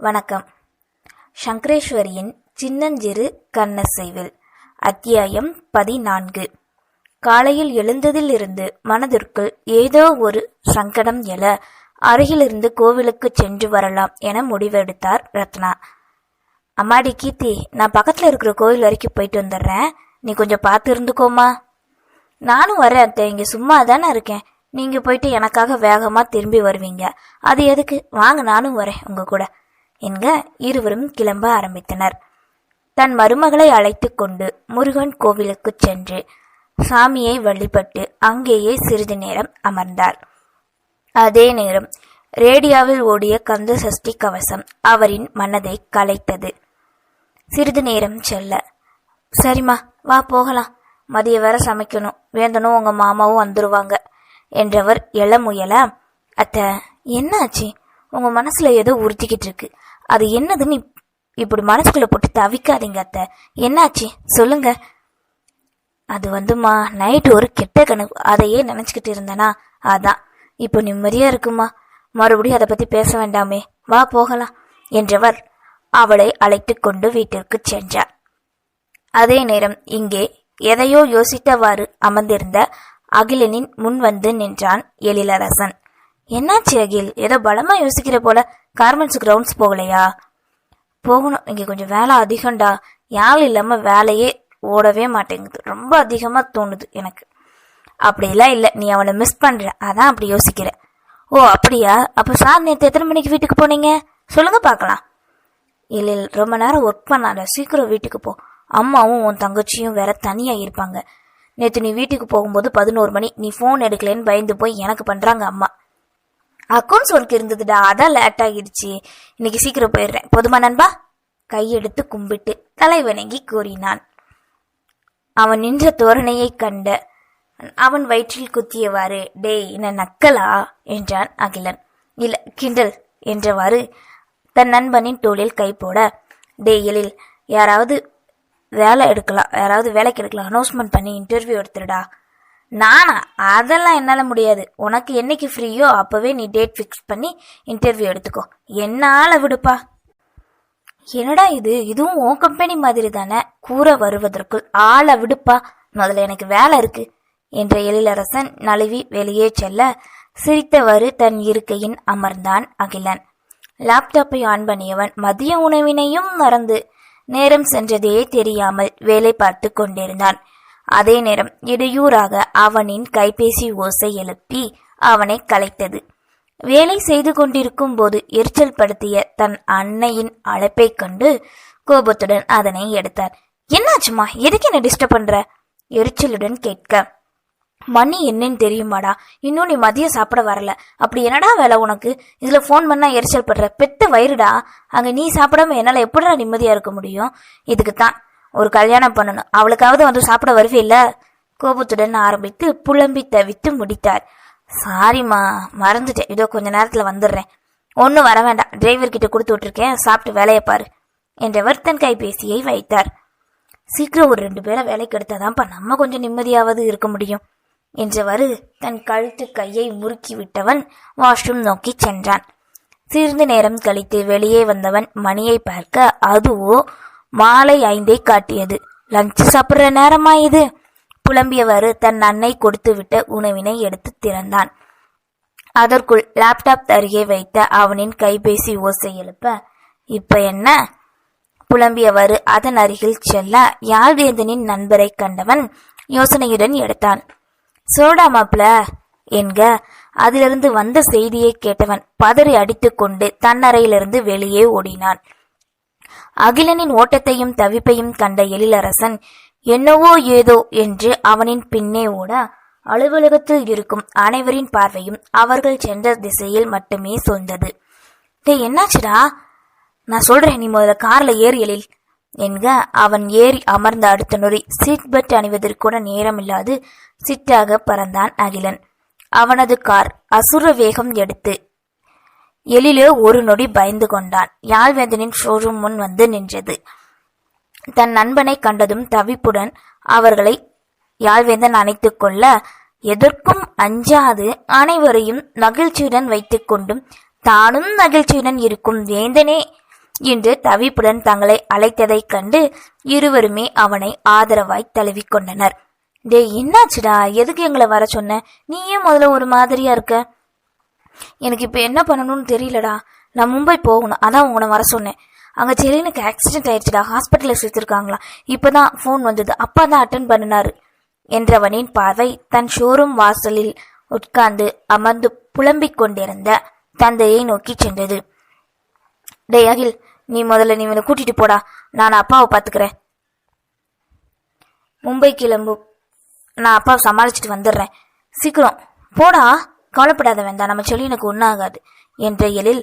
வணக்கம். சங்கரேஸ்வரியின் சின்னஞ்சிறு கண்ணசைவில் அத்தியாயம் பதினான்கு. காலையில் எழுந்ததிலிருந்து மனதிற்குள் ஏதோ ஒரு சங்கடம் எழ அருகிலிருந்து கோவிலுக்கு சென்று வரலாம் என முடிவெடுத்தார் ரத்னா. அம்மாடி கீர்த்தி நான் பக்கத்துல இருக்கிற கோவில் வரைக்கும் போயிட்டு வந்துடுறேன். நீ கொஞ்சம் பார்த்து இருந்துக்கோமா? நானும் வரேன் அத்தை. இங்க சும்மா தானே இருக்கேன். நீங்க போயிட்டு எனக்காக வேகமா திரும்பி வருவீங்க. அது எதுக்கு? வாங்க நானும் வரேன் உங்க கூட. என்க இருவரும் கிளம்ப ஆரம்பித்தனர். தன் மருமகளை அழைத்து கொண்டு முருகன் கோவிலுக்கு சென்று சாமியை வழிபட்டு அங்கேயே சிறிது நேரம் அமர்ந்தார். அதே நேரம் ரேடியோவில் ஓடிய கந்த சஷ்டி கவசம் அவரின் மனதை கலைத்தது. சிறிது நேரம் செல்ல சரிம்மா வா போகலாம். மதிய வர சமைக்கணும். வேந்தனும் உங்க மாமாவும் வந்துருவாங்க. என்றவர் எழ முயல அத்த என்னாச்சு? உங்க மனசுல ஏதோ உறுத்திக்கிட்டு இருக்கு. அது என்னதுன்னு இப்- இப்படி மனசுக்குள்ள போட்டு தவிக்காதீங்க அத்தை. என்னாச்சு? சொல்லுங்க. அது வந்துமா நைட்டு ஒரு கெட்ட கனவு. அதையே நினச்சிக்கிட்டு இருந்தேனா? அதான். இப்போ நிம்மதியாக இருக்குமா? மறுபடியும் அதை பற்றி பேச வேண்டாமே. வா போகலாம் என்றவர் அவளை அழைத்து கொண்டு வீட்டிற்கு சென்றார். அதே நேரம் இங்கே எதையோ யோசித்தவாறு அமர்ந்திருந்த அகிலனின் முன் வந்து நின்றான் எழிலரசன். என்னாச்சு அகில்? ஏதோ பலமா யோசிக்கிற போல கார்மெண்ட்ஸ் கிரவுண்ட்ஸ் போகலையா? போகணும். இங்க கொஞ்சம் வேலை அதிகம்டா. யாழ் இல்லாம வேலையே ஓடவே மாட்டேங்குது. ரொம்ப அதிகமா தோணுது எனக்கு. அப்படிலாம் இல்ல. நீ அவனை மிஸ் பண்ற. அதான் அப்படி யோசிக்கிற. ஓ அப்படியா? அப்ப சார் நேற்று எத்தனை மணிக்கு வீட்டுக்கு போனீங்க? சொல்லுங்க பார்க்கலாம். இல்ல இல்ல. ரொம்ப நேரம் ஒர்க் பண்ணாத. சீக்கிரம் வீட்டுக்கு போ. அம்மாவும் உன் தங்கச்சியும் வேற தனியா இருப்பாங்க. நேற்று நீ வீட்டுக்கு போகும்போது பதினோரு மணி. நீ ஃபோன் எடுக்கலைன்னு பயந்து போய் எனக்கு பண்றாங்க அம்மா. அக்கௌண்ட்ஸ் ஒர்க் இருந்ததுடா அதான் லேட் ஆகிடுச்சு. இன்னைக்கு சீக்கிரம் போயிடுறேன். போதுமா நண்பா? கையெடுத்து கும்பிட்டு தலை வணங்கி கூறினான். அவன் நின்ற தோரணையை கண்ட அவன் வயிற்றில் குத்தியவாறு டேய் என்ன நக்கலா? என்றான் அகிலன். இல்ல கிண்டல் என்றவாறு தன் நண்பனின் தோளில் கை போட டேய் எழில் யாராவது வேலை எடுக்கலாம் யாராவது வேலைக்கு எடுக்கலாம் அனௌன்ஸ்மெண்ட் பண்ணி இன்டர்வியூ எடுத்துருடா நானா? அதெல்லாம் என்னால் முடியாது. உனக்கு என்னைக்கு ஃப்ரீயோ அப்போவே நீ டேட் ஃபிக்ஸ் பண்ணி இன்டர்வியூ எடுத்துக்கோ. என்னால் விடுப்பா? என்னடா இது? இதுவும் உன் கம்பெனி மாதிரி தானே? கூற வருவதற்குள் ஆளை விடுப்பா? முதல்ல எனக்கு வேலை இருக்கு. என்ற எழிலரசன் நழுவி வெளியே செல்ல சிரித்தவாறு தன் இருக்கையின் அமர்ந்தான் அகிலன். லேப்டாப்பை ஆன் பண்ணியவன் மதிய உணவினையும் மறந்து நேரம் சென்றதே தெரியாமல் வேலை பார்த்து கொண்டிருந்தான். அதே நேரம் இடையூறாக அவனின் கைபேசி ஓசை எழுப்பி அவனை கலைத்தது. வேலை செய்து கொண்டிருக்கும் போது எரிச்சல் படுத்திய தன் அன்னையின் அழைப்பை கண்டு கோபத்துடன் அதனை எடுத்தார். என்னாச்சுமா? எதுக்கு என்ன டிஸ்டர்ப் பண்ற? எரிச்சலுடன் கேட்க. மணி என்னன்னு தெரியுமாடா? இன்னும் நீ மதியம் சாப்பிட வரல. அப்படி என்னடா வேலை உனக்கு? இதுல ஃபோன் பண்ணா எரிச்சல் படுற. பெத்த வயிறுடா. அங்க நீ சாப்பிடாம என்னால எப்படிடா நிம்மதியா இருக்க முடியும்? இதுக்கு தான் ஒரு கல்யாணம் பண்ணணும். அவளுக்காவது வந்து சாப்பிட வருவில்ல கோபத்துடன் ஆரம்பித்து புலம்பி தவித்து முடித்தார். சாரிம்மா மறந்துட்டேன். இதோ கொஞ்ச நேரத்தில் வந்துடுறேன். ஒன்றும் வர வேண்டாம். டிரைவர் கிட்ட கொடுத்து விட்டுருக்கேன். சாப்பிட்டு வேலையை பாரு. என்றவர் தன் கைபேசியை வைத்தார். சீக்கிரம் ஒரு ரெண்டு பேரை வேலைக்கு எடுத்தாதான்ப்பா நம்ம கொஞ்சம் நிம்மதியாவது இருக்க முடியும். என்றவாறு தன் கழுத்து கையை முறுக்கி விட்டவன் வாஷ்ரூம் நோக்கி சென்றான். சிறிது நேரம் கழித்து வெளியே வந்தவன் மணியை பார்க்க அதுவோ மாலை ஐந்தை காட்டியது. லஞ்ச் சாப்பிட்ற நேரமா இது? புலம்பியவாறு தன் அன்னை கொடுத்துவிட்ட உணவினை எடுத்து திறந்தான். அதற்குள் லேப்டாப் அருகே வைத்த அவனின் கைபேசி ஓசை எழுப்ப இப்ப என்ன? புலம்பியவாறு அதன் அருகில் செல்ல யாழ்வேந்தனின் நண்பரை கண்டவன் யோசனையுடன் எடுத்தான். சோடா மாப்ள என்க? அதிலிருந்து வந்த செய்தியை கேட்டவன் பதறி அடித்துக்கொண்டு தன் அறையிலிருந்து வெளியே ஓடினான். அகிலனின் ஓட்டத்தையும் தவிப்பையும் கண்ட எழிலரசன் என்னவோ ஏதோ என்று அவனின் பின்னே ஓட அலுவலகத்தில் இருக்கும் அனைவரின் பார்வையும் அவர்கள் சென்ற திசையில் மட்டுமே சொந்தது டேய் என்னாச்சுடா? நான் சொல்றேன் நீ முதல்ல கார்ல ஏறி எழில் என்க அவன் ஏறி அமர்ந்த அடுத்த நொறி சீட் பெல்ட் அணிவதற்கூட நேரமில்லாது சிட்டாக பறந்தான் அகிலன். அவனது கார் அசுர வேகம் எடுத்து எழிலோ ஒரு நொடி பயந்து கொண்டான். யாழ்வேந்தனின் ஷோரூம் முன் வந்து நின்றது. தன் நண்பனை கண்டதும் தவிப்புடன் அவர்களை யாழ்வேந்தன் அணைத்து கொள்ள எதற்கும் அஞ்சாது. அனைவரையும் மகிழ்ச்சியுடன் வைத்துக் கொண்டும் தானும் மகிழ்ச்சியுடன் இருக்கும் வேந்தனே என்று தவிப்புடன் தங்களை அழைத்ததைக் கண்டு இருவருமே அவனை ஆதரவாய் தழுவிக்கொண்டனர் டே என்னாச்சுடா? எதுக்கு எங்களை வர சொன்ன? நீ ஏன் முதல்ல ஒரு மாதிரியா இருக்க? எனக்கு இப்போ என்ன பண்ணணும்னு தெரியலடா. நான் மும்பை போகணும். அதான் உங்களை வர சொன்னேன். அங்கே செலினுக்கு ஆக்சிடென்ட் ஆயிடுச்சுடா. ஹாஸ்பிட்டலில் சேர்த்துருக்காங்களா இப்போ தான் ஃபோன் வந்தது. அப்பா தான் அட்டன் பண்ணினாரு. என்றவனின் பார்வை தன் ஷோரூம் வாசலில் உட்கார்ந்து அமர்ந்து புலம்பிக் கொண்டிருந்த தந்தையை நோக்கி சென்றது. டே அகில் நீ முதல்ல நீ இவனை கூட்டிட்டு போடா. நான் அப்பாவை பார்த்துக்கிறேன் மும்பை கிளம்பு. நான் அப்பாவை சமாளிச்சுட்டு வந்துடுறேன். சீக்கிரம். போடா. கவலைப்படாத வேண்டாம் நம்ம சொல்லி எனக்கு ஒன்றாகாது என்ற எழில்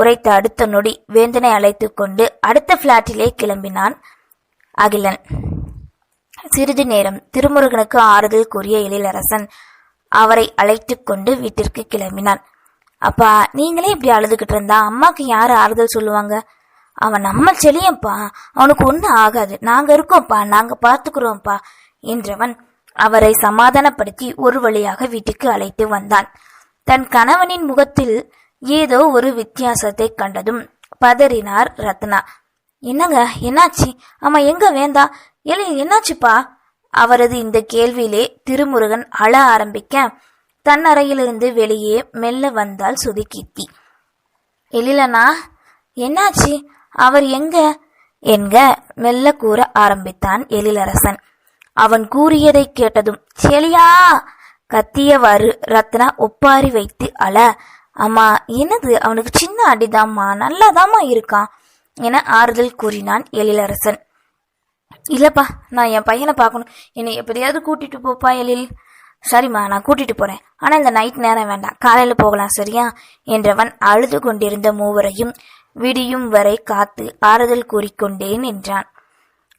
உரைத்த அடுத்த நொடி வேந்தனை அழைத்து கொண்டு அடுத்த பிளாட்டிலே கிளம்பினான் அகிலன். சிறிது நேரம் திருமுருகனுக்கு ஆறுதல் கூறிய எழிலரசன் அவரை அழைத்து கொண்டு வீட்டிற்கு கிளம்பினான். அப்பா நீங்களே இப்படி அழுதுகிட்டு இருந்தா அம்மாக்கு யாரு ஆறுதல் சொல்லுவாங்க? அவன் நம்ம செழியப்பா அவனுக்கு ஒன்றும் ஆகாது. நாங்க இருக்கோம்ப்பா நாங்க பார்த்துக்கிறோம்ப்பா என்றவன் அவரை சமாதானப்படுத்தி ஒரு வழியாக வீட்டுக்கு அழைத்து வந்தான். தன் கணவனின் முகத்தில் ஏதோ ஒரு வித்தியாசத்தை கண்டதும் பதறினார் ரத்னா. என்னங்க என்னாச்சு? ஆமா எங்க வேந்தா? எலி என்னாச்சுப்பா? அவரது இந்த கேள்வியிலே திருமுருகன் அழ ஆரம்பிக்க தன் அறையிலிருந்து வெளியே மெல்ல வந்தாள் சுதிகீர்த்தி. எழிலனா என்னாச்சு? அவர் எங்க? என்க மெல்ல கூற ஆரம்பித்தான் எழிலரசன். அவன் கூறியதை கேட்டதும் செலியா! கத்தியவாறு ரத்னா ஒப்பாரி வைத்து அழ அம்மா என்னது? அவனுக்கு சின்ன அடிதாம்மா. நல்லாதாம்மா இருக்கான் என ஆறுதல் கூறினான் எழிலரசன். இல்லப்பா நான் என் பையனை பார்க்கணும். என்னை எப்படியாவது கூட்டிட்டு போப்பா எழில். சரிம்மா நான் கூட்டிட்டு போறேன். ஆனா இந்த நைட் நேரம் வேண்டாம். காலையில போகலாம் சரியா? என்றவன் அழுது கொண்டிருந்த மூவரையும் விடியும் வரை காத்து ஆறுதல் கூறிக்கொண்டே நின்றான்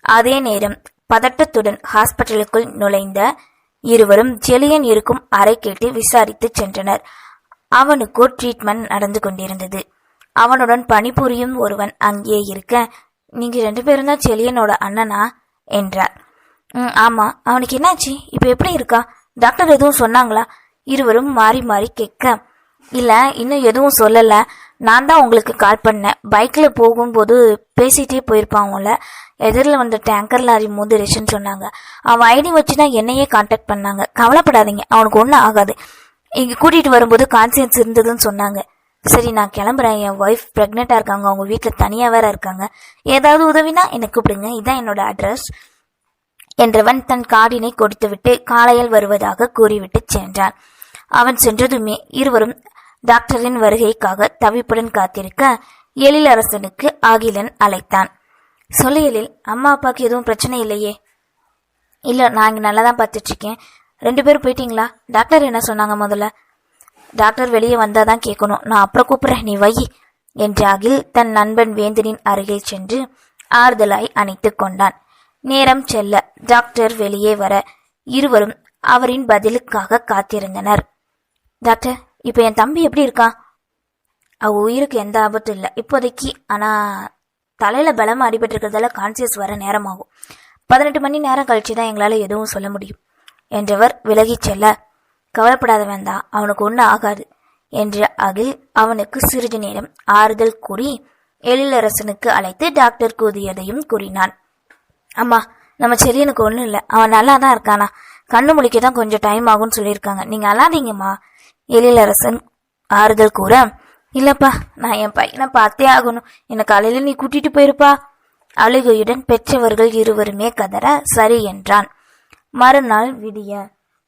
அதே நேரம் பதட்டத்துடன் ஹாஸ்பிட்டலுக்குள் நுழைந்த இருவரும் ஜெலியன் இருக்கும் அறை கேட்டு விசாரித்து சென்றனர். அவனுக்கோ ட்ரீட்மெண்ட் நடந்து கொண்டிருந்தது. அவனுடன் பணிபுரியும் ஒருவன் அங்கே இருக்க நீங்க ரெண்டு பேரும் தான் செலியனோட அண்ணனா? என்றார். ம் ஆமா. அவனுக்கு என்னாச்சு? இப்போ எப்படி இருக்கா? டாக்டர் எதுவும் சொன்னாங்களா? இருவரும் மாறி மாறி கேட்க இல்ல இன்னும் எதுவும் சொல்லல. நான் தான் உங்களுக்கு கால் பண்ணேன். பைக்ல போகும்போது பேசிட்டே போயிருப்பாங்கல்ல. எதிரில் வந்த டேங்கர் லாரி மோதிருச்சுன்னு சொன்னாங்க. அவன் ஐடி வச்சு தான் என்னையே காண்டாக்ட் பண்ணாங்க. கவலைப்படாதீங்க அவனுக்கு ஒன்றும் ஆகாது. இங்கே கூட்டிகிட்டு வரும்போது கான்சியன்ஸ் இருந்ததுன்னு சொன்னாங்க. சரி நான் கிளம்புறேன். என் ஒய்ஃப் ப்ரெக்னெண்ட்டாக இருக்காங்க. அவங்க வீட்டில் தனியாக வேற இருக்காங்க. ஏதாவது உதவினா என்னை கூப்பிடுங்க. இதான் என்னோட அட்ரஸ் என்றவன் தன் காடினை கொடுத்துவிட்டு காலையில் வருவதாக கூறிவிட்டு சென்றான். அவன் சென்றதுமே இருவரும் டாக்டரின் வருகைக்காக தவிப்புடன் காத்திருக்க எழிலரசனுக்கு அகிலன் அழைத்தான். சொல்லியலில் அம்மா அப்பாவுக்கு எதுவும் பிரச்சனை இல்லையே. இல்லை நான் இங்கே நல்லா தான் பார்த்துட்ருக்கேன். ரெண்டு பேரும் போயிட்டீங்களா? டாக்டர் என்ன சொன்னாங்க முதல்ல? டாக்டர் வெளியே வந்தால் தான் கேட்கணும். நான் அப்புறம் கூப்பிட்றேன். நீ வை என்று அகில் தன் நண்பன் வேந்தனின் அருகில் சென்று ஆறுதலாய் அணைத்து கொண்டான். நேரம் செல்ல டாக்டர் வெளியே வர இருவரும் அவரின் பதிலுக்காக காத்திருந்தனர். டாக்டர் இப்போ என் தம்பி எப்படி இருக்கான் அவ உயிருக்கு எந்த ஆபத்தும் இல்லை. இப்போதைக்கு ஆனால் தலையில பலமா அடிபட்டு இருக்கிறதால கான்சியஸ் வர நேரமாகும். பதினெட்டு மணி நேரம் கழிச்சு தான் எங்களால் எதுவும் சொல்ல முடியும். என்றவர் விலகிச் செல்ல கவலைப்படாத வேண்டாம் அவனுக்கு ஒன்றும் ஆகாது என்ற அகில் அவனுக்கு சிறிது நேரம் ஆறுதல் கூறி எழிலரசனுக்கு அழைத்து டாக்டர் கூறியதையும் கூறினான். அம்மா நம்ம செரியனுக்கு ஒன்றும் இல்லை. அவன் நல்லா தான் இருக்கானா. கண்ணு முழிக்க தான் கொஞ்சம் டைம் ஆகும்னு சொல்லியிருக்காங்க. நீங்கள் அழாதீங்கம்மா. எழிலரசன் ஆறுதல் கூற இல்லப்பா நான் என் பையனை பார்த்தே ஆகணும். என்னை காலையில் நீ கூட்டிட்டு போயிருப்பா. அழுகையுடன் பெற்றவர்கள் இருவருமே கதற சரி என்றான். மறுநாள் விடிய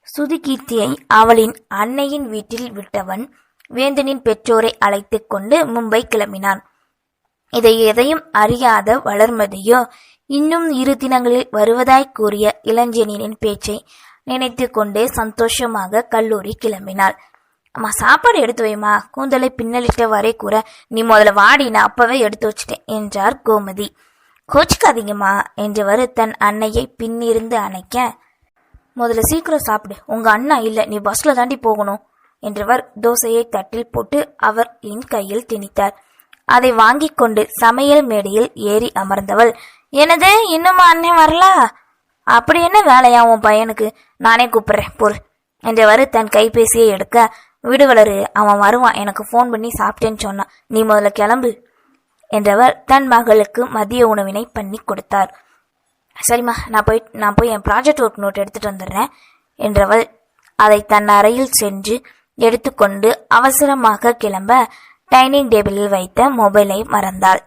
சுதிகீர்த்தியை அவளின் அன்னையின் வீட்டில் விட்டவன் வேந்தனின் பெற்றோரை அழைத்து கொண்டு மும்பை கிளம்பினான். இதை எதையும் அறியாத வளர்மதியோ இன்னும் இரு தினங்களில் வருவதாய் கூறிய இளஞ்செனியனின் பேச்சை நினைத்து கொண்டே சந்தோஷமாக கல்லூரி கிளம்பினாள். அம்மா சாப்பாடு எடுத்து வைமா கூந்தலை பின்னலிட்டவாறே கூற நீ முதல்ல வாடி நான் அப்பவே எடுத்து வச்சிட்டேன் என்றார் கோமதி. கோச்சிக்காதீங்கம்மா என்றவர் தன் அன்னையை பின்னிருந்து அணைக்க முதல்ல சீக்கிரம் சாப்பிடு. உங்க அண்ணா இல்ல நீ பஸ்ல தாண்டி போகணும் என்றவர் தோசையை தட்டில் போட்டு அவர் என் கையில் திணித்தார். அதை வாங்கி கொண்டு சமையல் மேடையில் ஏறி அமர்ந்தவள் எனது இன்னுமா அண்ணன் வரலா? அப்படி என்ன வேலையா உன் பையனுக்கு? நானே கூப்பிடுறேன் பொறு என்றவர் தன் கைபேசியை எடுக்க விடுவலரு அவன் வருவான். எனக்கு ஃபோன் பண்ணி சாப்பிட்டேன்னு சொன்னான் நீ முதல்ல கிளம்பு என்றவர் தன் மகளுக்கு மதிய உணவினை பண்ணி கொடுத்தார். சரிம்மா நான் போய் நான் போய் என் ப்ராஜெக்ட் ஒர்க் நோட் எடுத்துட்டு வந்துடுறேன் என்றவள் அதை தன் அறையில் சென்று எடுத்துக்கொண்டு அவசரமாக கிளம்ப டைனிங் டேபிளில் வைத்த மொபைலை மறந்தாள்.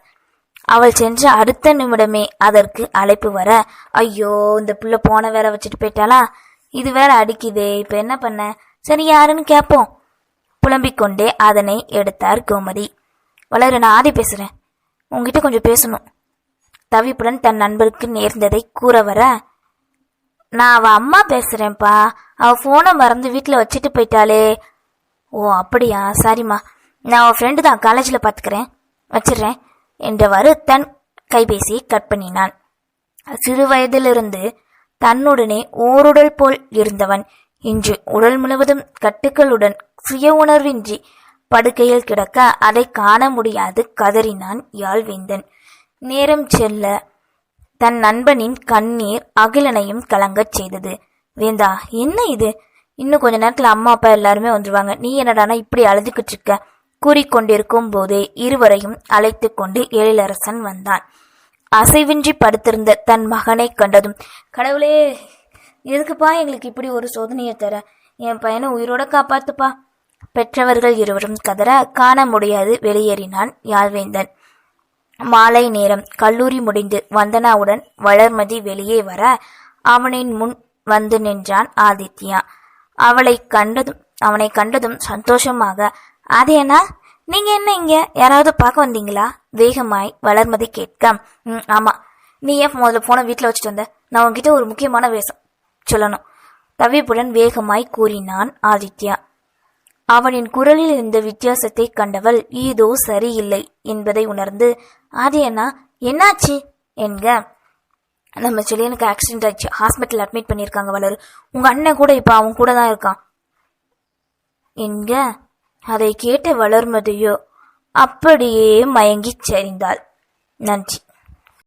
அவள் சென்ற அடுத்த நிமிடமே அதற்கு அழைப்பு வர ஐயோ இந்த பிள்ளை போன வேற வச்சுட்டு போயிட்டாளா? இது வேற அடிக்குதே இப்போ என்ன பண்ண? சரி யாருன்னு கேட்போம் புலம்பிக் கொண்டே அதனை எடுத்தார் கோமதி. வளரு நான் ஆதி பேசுறேன். உங்ககிட்ட கொஞ்சம் பேசணும். தவிப்புடன் தன் நண்பருக்கு நேர்ந்ததை கூற வர நான் அவ அம்மா பேசுறேன்ப்பா. அவ போனை மறந்து வீட்டில் வச்சுட்டு போயிட்டாளே. ஓ அப்படியா? சரிம்மா. நான் அவன் ஃப்ரெண்டு தான். காலேஜில் பார்த்துக்கிறேன் வச்சிடுறேன். என்றவாறு தன் கைபேசியை கட் பண்ணினான். சிறு வயதிலிருந்து தன்னுடனே ஓருடல் போல் இருந்தவன். இன்று உடல் முழுவதும் கட்டுக்களுடன் சுய உணர்வின்றி படுக்கையில் கிடக்க அதை காண முடியாது கதறினான் யாழ்வேந்தன். நேரம் செல்ல தன் நண்பனின் கண்ணீர் அகிலனையும் கலங்கச் செய்தது. வேந்தா என்ன இது? இன்னும் கொஞ்ச நேரத்துல அம்மா அப்பா எல்லாருமே வந்துருவாங்க. நீ என்னடானா இப்படி அழுதுகிட்டு இருக்க? கூறிக்கொண்டிருக்கும் போதே இருவரையும் அழைத்து கொண்டு எழிலரசன் வந்தான். அசைவின்றி படுத்திருந்த தன் மகனை கண்டதும் கடவுளே எதுக்குப்பா எங்களுக்கு இப்படி ஒரு சோதனையை தர? என் பையனை உயிரோட காப்பாத்துப்பா. பெற்றவர்கள் இருவரும் கதற காண முடியாது வெளியேறினான் யாழ்வேந்தன். மாலை நேரம். கல்லூரி முடிந்து வந்தனாவுடன் வளர்மதி வெளியே வர அவனின் முன் வந்து நின்றான் ஆதித்யா. அவளை கண்டதும் அவனை கண்டதும் சந்தோஷமாக அதேனா நீங்க என்ன இங்க? யாராவது பார்க்க வந்தீங்களா? வேகமாய் வளர்மதி கேட்க "ம், ஆமா. நீ ஏன் முதல்ல போன வீட்டில் வச்சுட்டு வந்த? நான் உன்கிட்ட ஒரு முக்கியமான வேஷம். சொல்லணும். தவிப்புடன் வேகமாய் கூறினான் ஆதித்யா. அவனின் குரலில் இருந்த வித்தியாசத்தை கண்டவள் ஏதோ சரியில்லை என்பதை உணர்ந்து ஆதி அண்ணா என்னாச்சு? என்க நம்ம செல்லியனுக்கு ஆக்சிடென்ட் ஆச்சு ஹாஸ்பிட்டல் அட்மிட் பண்ணியிருக்காங்க வளரு. உங்க அண்ணன் கூட இப்போ அவன் கூட தான் இருக்கான். என்க அதை கேட்ட வளர்மதியோ? அப்படியே மயங்கிச் சரிந்தாள். நன்றி.